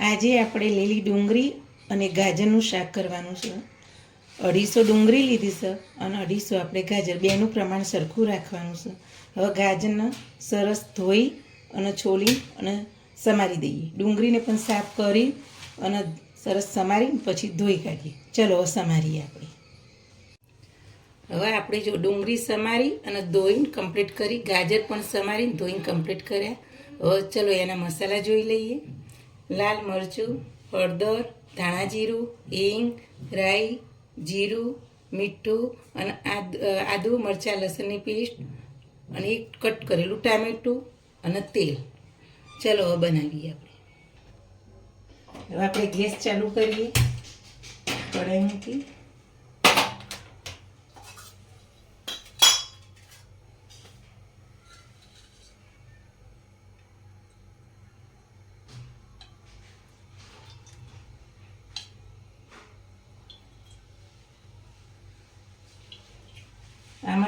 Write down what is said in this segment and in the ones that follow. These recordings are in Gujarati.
આજે આપણે લીલી ડુંગળી અને ગાજરનું શાક કરવાનું છે. અઢીસો ડુંગળી લીધી છે અને અઢીસો આપણે ગાજર, બેનું પ્રમાણ સરખું રાખવાનું છે. હવે ગાજરને સરસ ધોઈ અને છોલી અને સમારી દઈએ. ડુંગળીને પણ સાફ કરી અને સરસ સમારી પછી ધોઈ કાઢીએ. ચલો સમારીએ આપણે. હવે આપણે જો ડુંગળી સમારી અને ધોઈને કમ્પ્લીટ કરી, ગાજર પણ સમારીને ધોઈને કમ્પ્લીટ કર્યા. હવે ચલો, એના મસાલા જોઈ લઈએ. લાલ મરચું, હળદર, ધાણા જીરું, હિંગ, રાઈ, જીરું, મીઠું અને આદ મરચાં, લસણની પેસ્ટ અને એક કટ કરેલું ટામેટું અને તેલ. ચલો, હવે બનાવીએ આપણે. હવે આપણે ગેસ ચાલુ કરીએ. કઢાઈ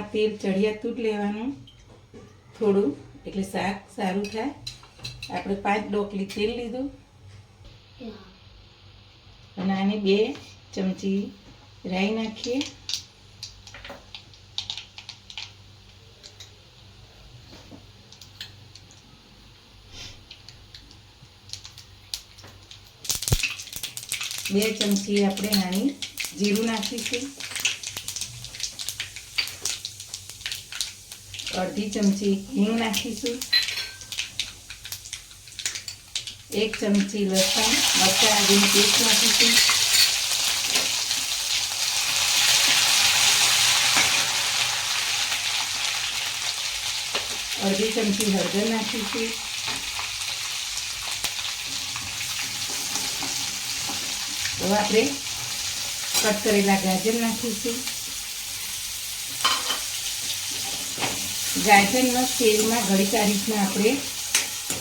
આમાં તેલ ચડિયાતું જ લેવાનું. થોડું, એટલે શાક સારું થાય. આપણે પાંચ ડોકલી તેલ લીધું. અને આને બે ચમચી રાઈ નાખીએ. બે ચમચી આપણે નાની જીરું નાખીશું. અડધી ચમચી હિંગ નાખીશું. એક ચમચી લસણ, મરચાં આદુની પેસ્ટ નાખીશું. અડધી ચમચી હળદર નાખીશું. હવે આપણે કટ કરેલા ગાજર નાખીશું. ગાજરનો તેલમાં ઘડીક આ રીતના આપણે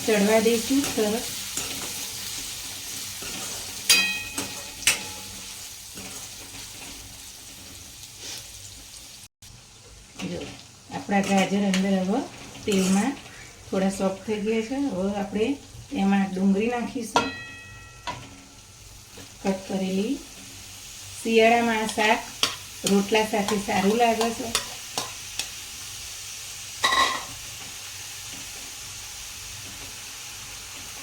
ચડવા દઈશું. સરસ. જો, આપણા ગાજર અંદર હવે તેલમાં થોડા સોફ્ટ થઈ ગયા છે. હવે આપણે એમાં ડુંગળી નાખીશું. કટ કરેલી શિયાળામાં આ શાક રોટલા સાથે સારું લાગે છે.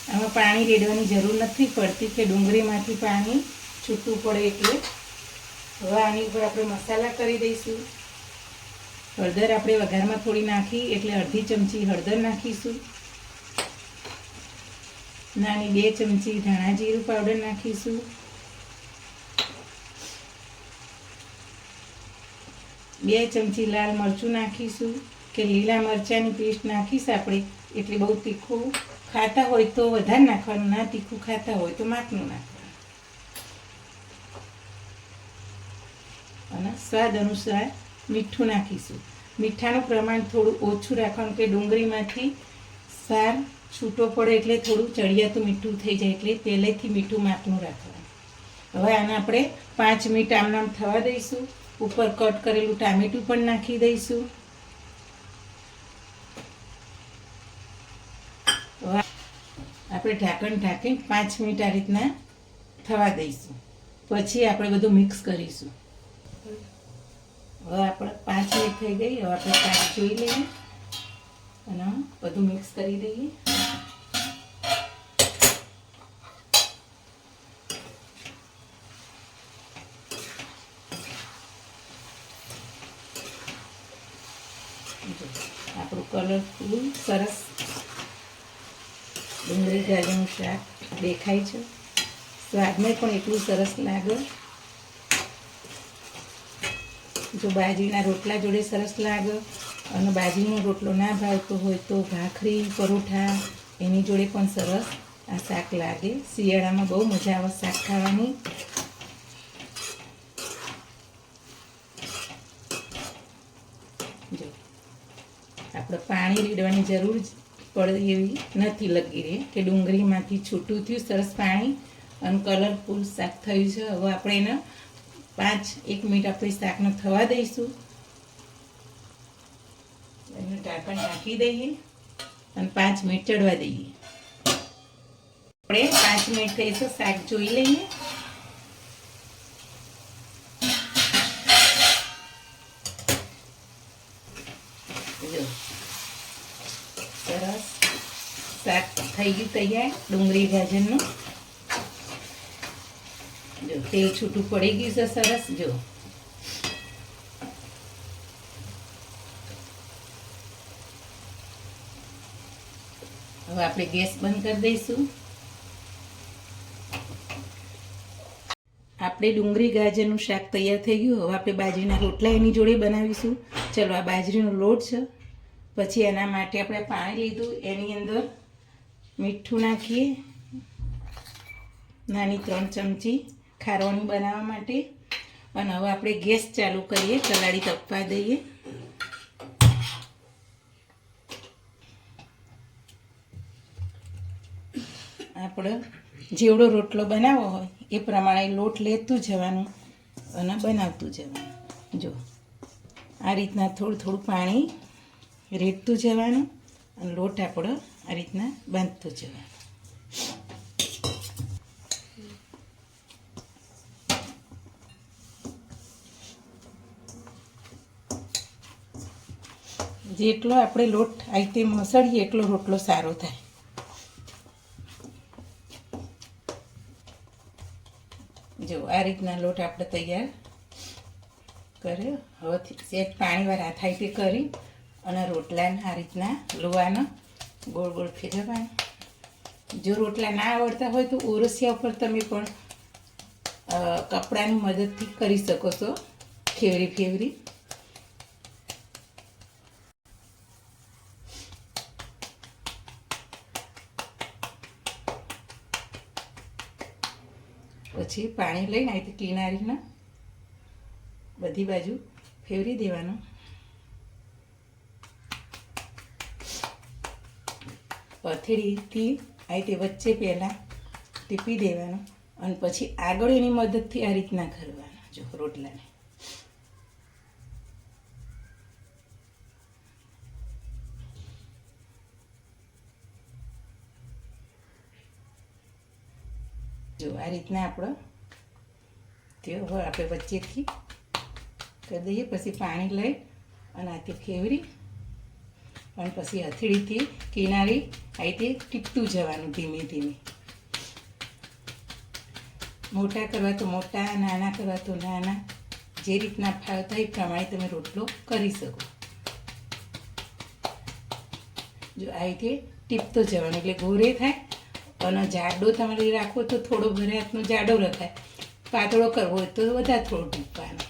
આમાં પાણી રેડવાની જરૂર નથી પડતી કે ડુંગળીમાંથી પાણી છૂટું પડે એટલે. હવે આની ઉપર આપણે મસાલા કરી દઈશું. હળદર આપણે વઘારમાં થોડી નાખી એટલે અડધી ચમચી હળદર નાખીશું. નાની બે ચમચી ધાણા જીરું પાવડર નાખીશું. બે ચમચી લાલ મરચું નાખીશું કે લીલા મરચાંની પેસ્ટ નાખીશ આપણે. એટલે બહુ તીખું ખાતા હોય તો વધારે નાખવાનું, ના તીખું ખાતા હોય તો માપનું નાખવાનું. અને સ્વાદ અનુસાર મીઠું નાખીશું. મીઠાનું પ્રમાણ થોડું ઓછું રાખવાનું કે ડુંગળીમાંથી સાર છૂટો પડે એટલે થોડું ચડિયાતું મીઠું થઈ જાય એટલે પહેલેથી મીઠું માપનું રાખવાનું. હવે આને આપણે પાંચ મિનિટ આમનામ થવા દઈશું. ઉપર કટ કરેલું ટામેટું પણ નાખી દઈશું. આપણે ઢાંકણ ઢાંકી પાંચ મિનિટ આ રીતના થવા દઈશું. પછી આપણે બધું મિક્સ કરીશું. હવે આપણે પાંચ મિનિટ થઈ ગઈ. હવે આપણે પાંચ જોઈ લઈએ અને બધું મિક્સ કરી દઈએ. આપણું આપણું કલરફુલ સરસ ડુંગળી ગાજરનું શાક દેખાય છે. સ્વાદને પણ એટલું સરસ લાગે. જો બાજરીના રોટલા જોડે સરસ લાગે અને બાજરીનો રોટલો ના ભાવતો હોય તો ભાખરી, પરોઠા એની જોડે પણ સરસ આ શાક લાગે. શિયાળામાં બહુ મજા આવે શાક ખાવાની. આપણે પાણી રેડવાની જરૂર પડે એવી નથી લગી રહી. કે ડુંગળીમાંથી છૂટું થયું, સરસ પાણી અને કલરફુલ શાક થયું છે. હવે આપણે એને પાંચ, એક મિનિટ આપણે શાકને થવા દઈશું. એનું ઢાંકણ ઢાંકી દઈએ અને પાંચ મિનિટ ચડવા દઈએ. આપણે પાંચ મિનિટ થઈ છે, શાક જોઈ લઈએ. જો. સરસ. શાક થઈ ગયું તૈયાર, ડુંગળી ગાજરનું જો, તેલ છૂટું પડી ગયું છે સરસ, જો. હવે આપણે ગેસ બંધ કરી દઈશું. આપણે ડુંગળી ગાજરનું શાક તૈયાર થઈ ગયું. હવે આપણે બાજરીના રોટલા એની જોડે બનાવીશું. ચલો, આ બાજરીનો લોટ છે. પછી એના માટે આપણે પાણી લીધું, એની અંદર મીઠું નાખીએ. નાની ત્રણ ચમચી ખારવાની બનાવવા માટે. અને હવે આપણે ગેસ ચાલુ કરીએ કલાડી તપવા દઈએ. આપણે જેવડો રોટલો બનાવવો હોય, એ પ્રમાણે લોટ લેતું જવાનું અને બનાવતું જવાનું. જો, આ રીતના થોડું થોડું પાણી રેડતું જવાનું અને લોટ આપણો આ રીતના બાંધતું જવાનું. જેટલો આપણે લોટ આ રીતે મસળીએ એટલો રોટલો સારો થાય. જો આ રીતના લોટ આપણે તૈયાર કર્યો. હવે સેજ પાણીવાર હાથ હાથે કરી અને રોટલાને આ રીતના લોવાનો ગોળ ગોળ ફેરવવાનો. જો રોટલા ના આવડતા હોય તો ઓરસિયા ઉપર તમે પણ કપડાની મદદથી કરી શકો છો. ફેવરી ફેવરી. પછી પાણી લઈને આવી કિનારીના બધી બાજુ ફેરવી દેવાનું. પથેરીથી આ રીતે વચ્ચે પહેલાં ટીપી દેવાનું અને પછી આગળ એની મદદથી આ રીતના કરવાનું. જો રોટલાને. જો આ રીતના આપણો તે આપણે વચ્ચેથી કરી દઈએ, પછી પાણી લઈ અને આથી ફેવરી અને પછી હથેળીથી કિનારી આ રીતે ટીપતું જવાનું ધીમે ધીમે. મોટા કરવા તો મોટા, નાના કરવા તો નાના. જે રીતના ફાવતા એ પ્રમાણે તમે રોટલો કરી શકો. જો આ રીતે ટીપતો જવાનું, એટલે ગોરે થાય અને જાડો તમારે રાખવો તો થોડો ભરે હાથનો જાડો રખાય. પાતળો કરવો હોય તો વધારે થોડો ટીપવાનો.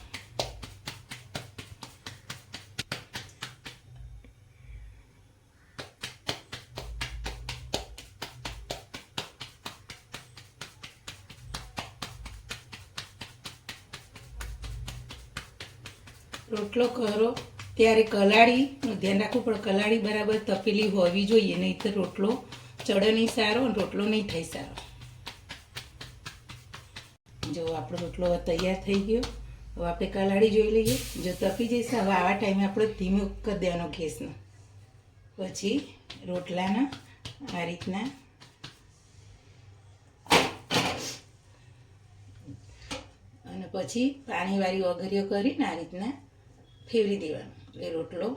રોટલો કરો, ત્યારે કલાળીનું ધ્યાન રાખવું પણ કલાળી બરાબર તપેલી હોવી જોઈએ નહીં તો રોટલો ચડે નહીં સારો અને રોટલો નહીં થાય સારો. જો આપણો રોટલો તૈયાર થઈ ગયો, હવે આપણે કલાળી જોઈ લઈએ. જો તપી જશે હવે આવા ટાઈમે આપણે ધીમે કરી દેવાનો ગેસનો. પછી રોટલાના આ રીતના. અને પછી પાણીવાળી વઘારીઓ કરીને આ રીતના ફેરવી દેવાનું એટલે રોટલો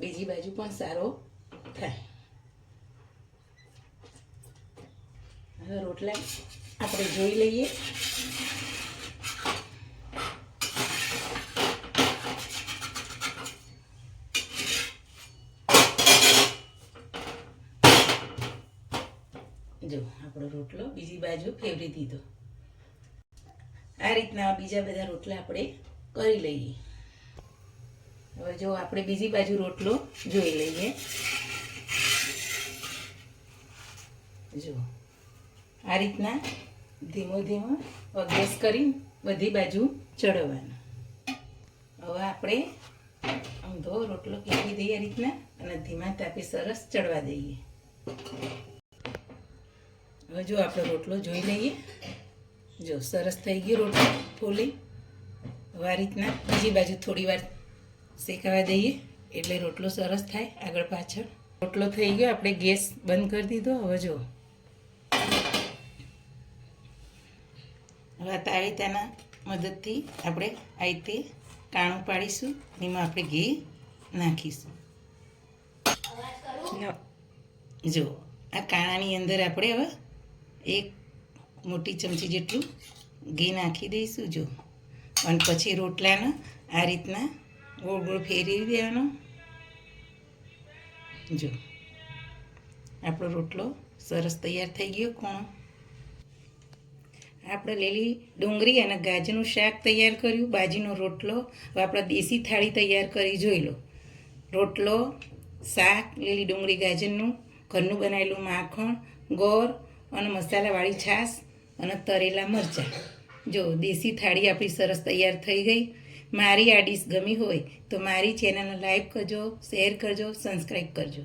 બીજી બાજુ પણ સારો થાય. હવે રોટલા આપણે જોઈ લઈએ. જો, આપણો રોટલો બીજી બાજુ ફેરવી દીધો. આ રીતના બીજા બધા રોટલા આપણે કરી લઈએ. હવે જો આપણે બીજી બાજુ રોટલો જોઈ લઈએ. જો, આ રીતના ધીમો ધીમો ગેસ કરી બધી બાજુ ચડવાનું. હવે આપણે ઊંધો રોટલો કીધી દઈએ આ રીતના અને ધીમા તાપે સરસ ચડવા દઈએ. હવે જો આપણો રોટલો જોઈ લઈએ. જો સરસ થઈ ગયો રોટલો ફૂલી. આ રીતના. બીજી બાજુ થોડી વાર શેકાવા દઈએ એટલે રોટલો સરસ થાય આગળ પાછળ. રોટલો થઈ ગયો આપણે ગેસ બંધ કરી દીધો. હવે જો હવે તાવેતાના મદદથી આપણે આ રીતે કાણું પાડીશું એમાં આપણે ઘી નાખીશું. જુઓ આ કાણાની અંદર આપણે હવે એક મોટી ચમચી જેટલું ઘી નાખી દઈશું. જો અને પછી રોટલાને આ રીતના ગોળ ગોળ ફેરવી દેવાનો. જો, આપણો રોટલો સરસ તૈયાર થઈ ગયો કોણ આપણે લીલી ડુંગળી અને ગાજરનું શાક તૈયાર કર્યું, બાજીનો રોટલો. હવે આપણે દેશી થાળી તૈયાર કરી, જોઈ લો. રોટલો, શાક, લીલી ડુંગળી, ગાજરનું, ઘરનું બનાવેલું માખણ, ગોળ અને મસાલાવાળી છાશ અને તરેલા મરચાં. જો દેશી થાળી આપણી સરસ તૈયાર થઈ ગઈ. મારી આ ડીશ ગમી હોય તો મારી ચેનલને લાઈક કરજો, શેર કરજો, સબસ્ક્રાઈબ કરજો.